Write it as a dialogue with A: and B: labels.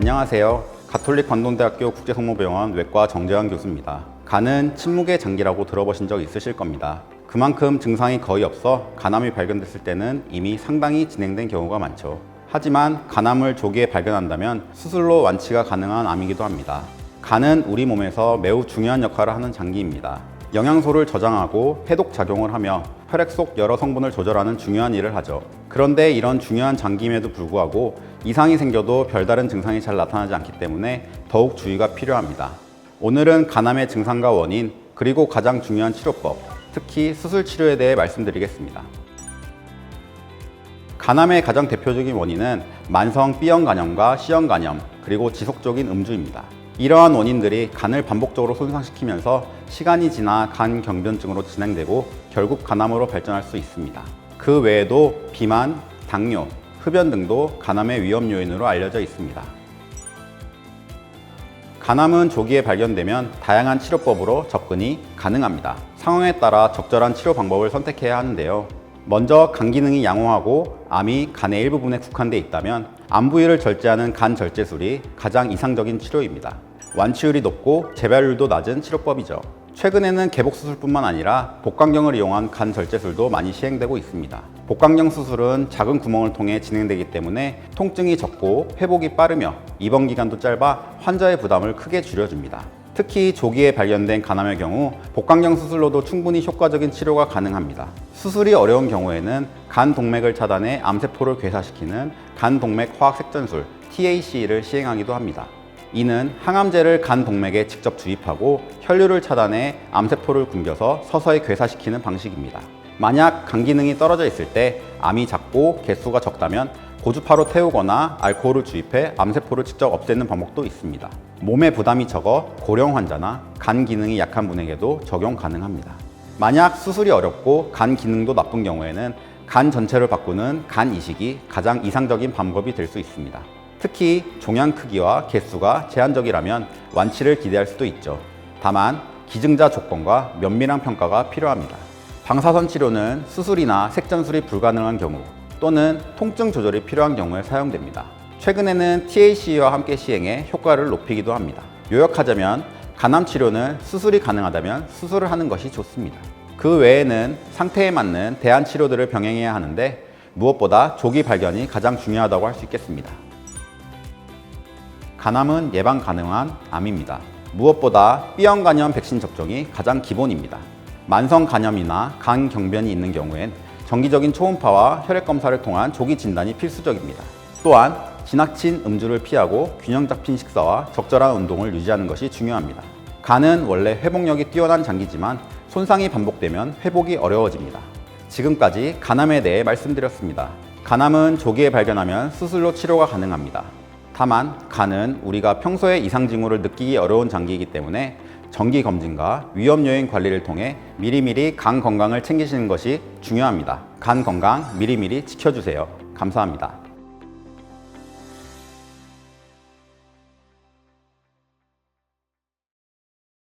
A: 안녕하세요. 가톨릭 관동대학교 국제성모병원 외과 정재환 교수입니다. 간은 침묵의 장기라고 들어보신 적 있으실 겁니다. 그만큼 증상이 거의 없어 간암이 발견됐을 때는 이미 상당히 진행된 경우가 많죠. 하지만 간암을 조기에 발견한다면 수술로 완치가 가능한 암이기도 합니다. 간은 우리 몸에서 매우 중요한 역할을 하는 장기입니다. 영양소를 저장하고 해독 작용을 하며 혈액 속 여러 성분을 조절하는 중요한 일을 하죠. 그런데 이런 중요한 장기임에도 불구하고 이상이 생겨도 별다른 증상이 잘 나타나지 않기 때문에 더욱 주의가 필요합니다. 오늘은 간암의 증상과 원인, 그리고 가장 중요한 치료법, 특히 수술 치료에 대해 말씀드리겠습니다. 간암의 가장 대표적인 원인은 만성 B형 간염과 C형 간염, 그리고 지속적인 음주입니다. 이러한 원인들이 간을 반복적으로 손상시키면서 시간이 지나 간 경변증으로 진행되고 결국 간암으로 발전할 수 있습니다. 그 외에도 비만, 당뇨, 흡연 등도 간암의 위험 요인으로 알려져 있습니다. 간암은 조기에 발견되면 다양한 치료법으로 접근이 가능합니다. 상황에 따라 적절한 치료 방법을 선택해야 하는데요. 먼저 간 기능이 양호하고 암이 간의 일부분에 국한돼 있다면 암 부위를 절제하는 간 절제술이 가장 이상적인 치료입니다. 완치율이 높고 재발률도 낮은 치료법이죠. 최근에는 개복 수술뿐만 아니라 복강경을 이용한 간 절제술도 많이 시행되고 있습니다. 복강경 수술은 작은 구멍을 통해 진행되기 때문에 통증이 적고 회복이 빠르며 입원 기간도 짧아 환자의 부담을 크게 줄여줍니다. 특히 조기에 발견된 간암의 경우 복강경 수술로도 충분히 효과적인 치료가 가능합니다. 수술이 어려운 경우에는 간 동맥을 차단해 암세포를 괴사시키는 간 동맥 화학 색전술 TAC를 시행하기도 합니다. 이는 항암제를 간 동맥에 직접 주입하고 혈류를 차단해 암세포를 굶겨서 서서히 괴사시키는 방식입니다. 만약 간 기능이 떨어져 있을 때 암이 작고 개수가 적다면 고주파로 태우거나 알코올을 주입해 암세포를 직접 없애는 방법도 있습니다. 몸에 부담이 적어 고령 환자나 간 기능이 약한 분에게도 적용 가능합니다. 만약 수술이 어렵고 간 기능도 나쁜 경우에는 간 전체를 바꾸는 간 이식이 가장 이상적인 방법이 될 수 있습니다. 특히 종양 크기와 개수가 제한적이라면 완치를 기대할 수도 있죠. 다만 기증자 조건과 면밀한 평가가 필요합니다. 방사선 치료는 수술이나 색전술이 불가능한 경우 또는 통증 조절이 필요한 경우에 사용됩니다. 최근에는 TAC와 함께 시행해 효과를 높이기도 합니다. 요약하자면 간암 치료는 수술이 가능하다면 수술을 하는 것이 좋습니다. 그 외에는 상태에 맞는 대안 치료들을 병행해야 하는데 무엇보다 조기 발견이 가장 중요하다고 할 수 있겠습니다. 간암은 예방 가능한 암입니다. 무엇보다 B형 간염 백신 접종이 가장 기본입니다. 만성 간염이나 간 경변이 있는 경우엔 정기적인 초음파와 혈액 검사를 통한 조기 진단이 필수적입니다. 또한 지나친 음주를 피하고 균형 잡힌 식사와 적절한 운동을 유지하는 것이 중요합니다. 간은 원래 회복력이 뛰어난 장기지만 손상이 반복되면 회복이 어려워집니다. 지금까지 간암에 대해 말씀드렸습니다. 간암은 조기에 발견하면 수술로 치료가 가능합니다. 다만 간은 우리가 평소에 이상 징후를 느끼기 어려운 장기이기 때문에 정기 검진과 위험 요인 관리를 통해 미리미리 간 건강을 챙기시는 것이 중요합니다. 간 건강 미리미리 지켜주세요. 감사합니다.